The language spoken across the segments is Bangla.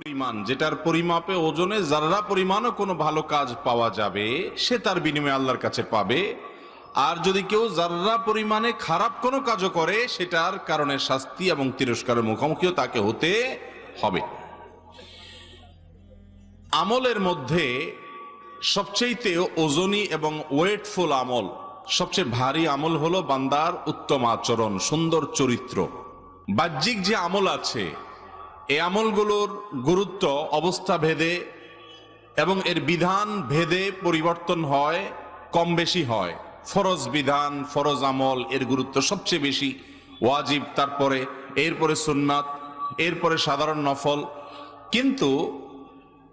পরিমাণ, যেটার পরিমাপে ওজনে যারা পরিমাণও কোনো ভালো কাজ পাওয়া যাবে, সে তার বিনিময়ে আল্লাহর কাছে পাবে। আর যদি কেউ যারা পরিমাণে খারাপ কোনো কাজও করে, সেটার কারণে শাস্তি এবং তিরস্কারের মুখোমুখিও তাকে হতে হবে। আমলের মধ্যে সবচেয়ে ওজনী এবং ওয়েটফুল আমল, সবচেয়ে ভারী আমল হলো বান্দার উত্তম আচরণ, সুন্দর চরিত্র। বাহ্যিক যে আমল আছে এই আমলগুলোর গুরুত্ব, অবস্থা ভেদে এবং এর বিধান ভেদে পরিবর্তন হয়, কম বেশি হয়। ফরজ বিধান, ফরজ আমল, এর গুরুত্ব সবচেয়ে বেশি ওয়াজিব। তারপরে, এরপরে সুন্নাত, এরপরে সাধারণ নফল। কিন্তু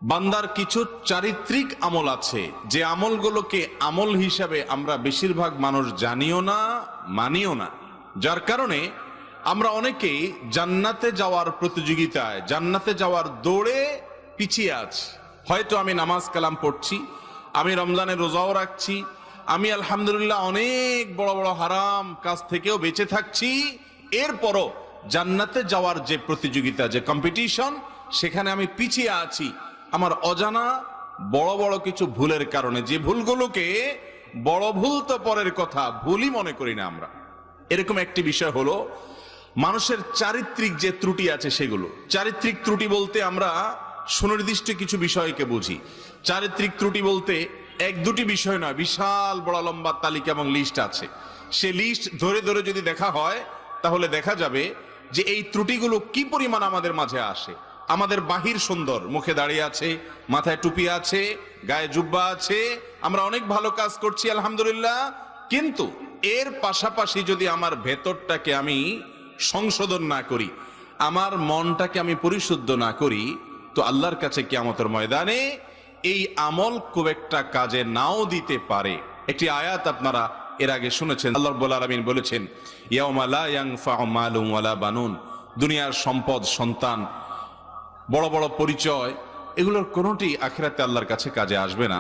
বান্দার কিছু চারিত্রিক আমল আছে, যে আমলগুলোকে আমল হিসাবে আমরা বেশিরভাগ মানুষ জানিও না, মানিও না। যার কারণে আমরা অনেকেই জান্নাতে যাওয়ার প্রতিযোগিতায়, জান্নাতে যাওয়ার দৌড়ে পিছিয়ে আছি। হয়তো আমি নামাজ কালাম পড়ছি, আমি রমজানে রোজাও রাখছি, আমি আলহামদুলিল্লাহ অনেক বড় বড় হারাম কাজ থেকেও বেঁচে থাকছি। এরপরও জান্নাতে যাওয়ার যে প্রতিযোগিতা, যে কম্পিটিশন সেখানে আমি পিছিয়ে আছি। আমার অজানা বড় বড় কিছু ভুলের কারণে, যে ভুলগুলোকে বড় ভুল তো পরের কথা, ভুলই মনে করি না আমরা। এরকম একটি বিষয় হলো মানুষের চারিত্রিক যে ত্রুটি আছে সেগুলো। চারিত্রিক ত্রুটি বলতে আমরা সুনির্দিষ্ট কিছু বিষয়কে বুঝি। চারিত্রিক ত্রুটি বলতে এক দুটি বিষয় নয়, বিশাল, বড়, লম্বা তালিকা এবং লিস্ট আছে। সে লিস্ট ধরে ধরে যদি দেখা হয়, তাহলে দেখা যাবে যে এই ত্রুটিগুলো কি পরিমাণ আমাদের মাঝে আসে। আমাদের বাহির সুন্দর, মুখে দাঁড়িয়ে আছে, মাথায় টুপি আছে, গায়ে জুব্বা আছে, আমরা অনেক ভালো কাজ করছি, আলহামদুলিল্লাহ। কিন্তু এর পাশাপাশি যদি আমার ভেতরটাকে আমি সংশোধন না করি, আমার মনটাকে আমি পরিশুদ্ধ না করি, তো আল্লাহর কাছে কিয়ামতের ময়দানে এই আমল খুব একটা কাজে নাও দিতে পারে। একটি আয়াত আপনারা এর আগে শুনেছেন, আল্লাহ বলেছেন বানুন। দুনিয়ার সম্পদ, সন্তান, বড় বড় পরিচয়, এগুলোর কোনোটি আখেরাতে আল্লাহর কাছে কাজে আসবে না।